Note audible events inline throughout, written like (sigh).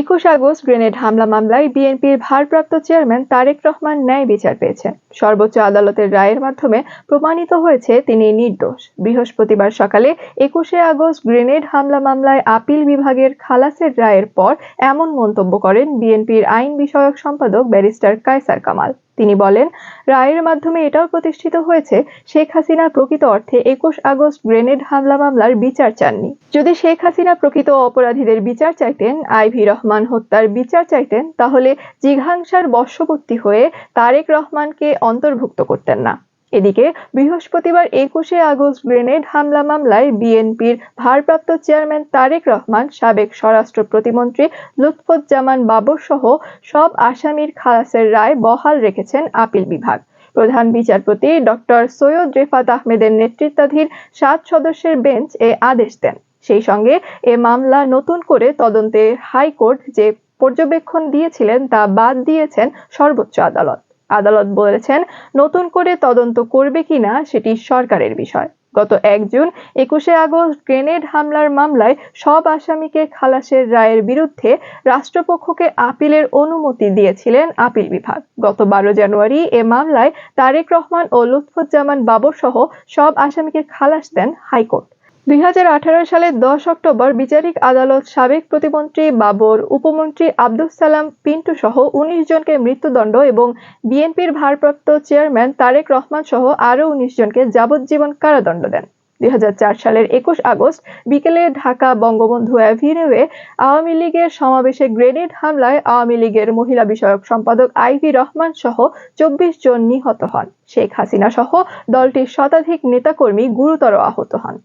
একুশ August grenade হামলা মামলায় বিএনপির ভারপ্রাপ্ত চেয়ারম্যান তারেক রহমান ন্যায় বিচার পেয়েছেন। সর্বোচ্চ আদালতের রায়ের মাধ্যমে প্রমাণিত হয়েছে তিনি নির্দোষ। বৃহস্পতিবার সকালে একুশে আগস্ট গ্রেনেড হামলা মামলায় আপিল বিভাগের খালাসের রায়ের পর এমন মন্তব্য করেন বিএনপির আইন বিষয়ক সম্পাদক ব্যারিস্টার কায়সার কামাল। তিনি বলেন, রায়ের মাধ্যমে এটাও প্রতিষ্ঠিত হয়েছে, শেখ হাসিনা প্রকৃত অর্থে একুশ আগস্ট গ্রেনেড হামলা মামলার বিচার চাননি। যদি শেখ হাসিনা প্রকৃত অপরাধীদের বিচার চাইতেন আই ভি রহমান হত্যার বিচার চাইতেন, তাহলে জিঘাংসার বশবর্তী হয়ে তারেক রহমানকে অন্তর্ভুক্ত করতেন না। এদিকে বৃহস্পতিবার একুশে আগস্ট গ্রেনেড হামলা মামলায় বিএনপির ভারপ্রাপ্ত চেয়ারম্যান তারেক রহমান, সাবেক স্বরাষ্ট্র প্রতিমন্ত্রী লুৎফুজ্জামান বাবর সহ সব আসামির খালাসের রায় বহাল রেখেছেন আপিল বিভাগ। প্রধান বিচারপতি ডক্টর সৈয়দ রেফাত আহমেদের নেতৃত্বাধীন সাত সদস্যের বেঞ্চ এ আদেশ দেন। সেই সঙ্গে এ মামলা নতুন করে তদন্তে হাইকোর্ট যে পর্যবেক্ষণ দিয়েছিলেন তা বাদ দিয়েছেন সর্বোচ্চ আদালত। আদালত বলেছেন, নতুন করে তদন্ত করবে কিনা সেটি সরকারের বিষয়। গত এক জুন একুশে আগস্ট গ্রেনেড হামলার মামলায় সব আসামিকে খালাসের রায়ের বিরুদ্ধে রাষ্ট্রপক্ষকে আপিলের অনুমতি দিয়েছিলেন আপিল বিভাগ। গত বারো জানুয়ারি এ মামলায় তারেক রহমান ও লুৎফুজ্জামান বাবর সহ সব আসামিকে খালাস দেন হাইকোর্ট। দুই হাজার আঠারো সালের দশ অক্টোবর বিচারিক আদালত সাবেক প্রতিমন্ত্রী, বাবর, উপমন্ত্রী আব্দুস সালাম, পিন্টু সহ উনিশ জনকে মৃত্যুদণ্ড এবং বিএনপির ভারপ্রাপ্ত চেয়ারম্যান তারেক রহমান সহ আরও উনিশ জনকে যাবজ্জীবন কারাদণ্ড দেন। দুই হাজার চার সালের একুশ আগস্ট বিকেলে ঢাকা বঙ্গবন্ধু অ্যাভিনিউয়ে আওয়ামী লীগের সমাবেশে গ্রেনেড হামলায় আওয়ামী লীগের মহিলা বিষয়ক সম্পাদক আইভি রহমান সহ চব্বিশ জন নিহত হন। শেখ হাসিনা সহ দলটির শতাধিক নেতাকর্মী গুরুতর আহত হন।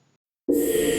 you (laughs)